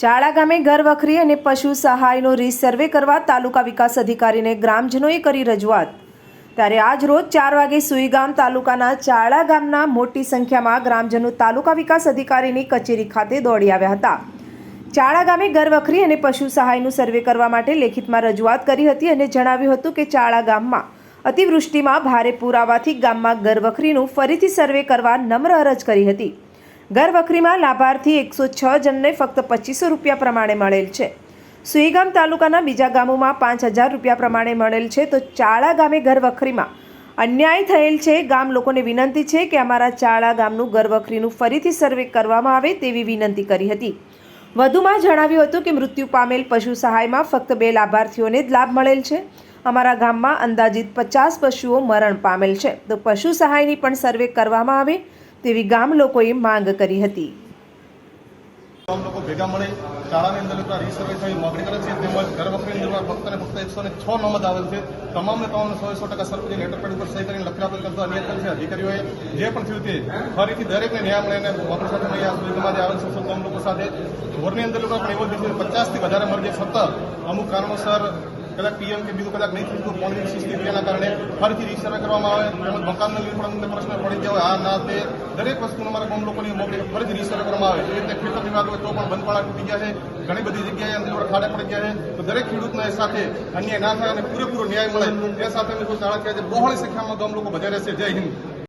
ચાળા ગામે ઘર વખરી અને પશુ સહાયનો રીસર્વે કરવા તાલુકા વિકાસ અધિકારીને ગ્રામજનોએ કરી રજૂઆત. ત્યારે આજ રોજ ચાર વાગે સુઈગામ તાલુકાના ચાળા ગામના મોટી સંખ્યામાં ગ્રામજનો તાલુકા વિકાસ અધિકારીની કચેરી ખાતે દોડી આવ્યા હતા. ચાળા ગામે ઘર વખરી અને પશુ સહાયનું સર્વે કરવા માટે લેખિતમાં રજૂઆત કરી હતી અને જણાવ્યું હતું કે ચાળા ગામમાં અતિવૃષ્ટિમાં ભારે પૂર આવવાથી ગામમાં ઘર વખરીનું ફરીથી સર્વે કરવા નમ્ર અરજ કરી હતી. ઘર વખરીમાં લાભાર્થી એકસો છ જણને ફક્ત પચીસો રૂપિયા પ્રમાણે મળેલ છે. સુઈગામ તાલુકાના બીજા ગામોમાં પાંચ હજાર રૂપિયા પ્રમાણે મળેલ છે તો ચાળા ગામે ઘર વખરીમાં અન્યાય થયેલ છે. ગામ લોકોને વિનંતી છે કે અમારા ચાળા ગામનું ઘર વખરીનું ફરીથી સર્વે કરવામાં આવે તેવી વિનંતી કરી હતી. વધુમાં જણાવ્યું હતું કે મૃત્યુ પામેલ પશુ સહાયમાં ફક્ત બે લાભાર્થીઓને જ લાભ મળેલ છે. અમારા ગામમાં અંદાજિત પચાસ પશુઓ મરણ પામેલ છે. તો પશુ સહાયની પણ સર્વે કરવામાં આવે તેવી ગામ લોકોએ માંગ કરી હતી. તમામ લોકો ભેગા મળે, શાળાની અંદર લોકો રીસર્વે થઈ માગણી કરે છે, તેમજ ઘર અંદર ફક્ત ને ફક્ત છ નોંધ આવેલ છે. તમામને તમામ સો સો ટકા સરપંચની લેટર પેડ ઉપર કરીને લખી આપેલ કરતો અન્ય છે. જે પણ થયું તે ફરીથી દરેકને ન્યાય મળે અને આવેલ છે તમામ લોકો સાથે. ઘરની અંદર લોકો પણ એવો છે, પચાસથી વધારે મરજે છતાં અમુક કારણોસર કદાચ પીએમ કે બીજું કદાચ નહીં થતું પોણી વિશેષ રૂપિયાના કારણે ફરીથી રિસર્વે કરવામાં આવે તેમજ મકાનનો લીધે પણ અમને પ્રશ્ન પડી ગયો આ ના તે દરેક વસ્તુનો અમારા ગામ લોકોની મોકલી ફરીથી રિસર્વે કરવામાં આવે. એ રીતે ખેડૂત વિભાગ હોય તો પણ બંધપાળા તૂટી ગયા છે, ઘણી બધી જગ્યાએ અંદર ખાડે પડી ગયા છે. તો દરેક ખેડૂતને સાથે અન્ય ના થાય અને પૂરેપૂરો ન્યાય મળે. તે સાથે અમે કોઈ શાળા છે બહોળી સંખ્યામાં ગામ લોકો બધા રહેશે જય હિન્દ.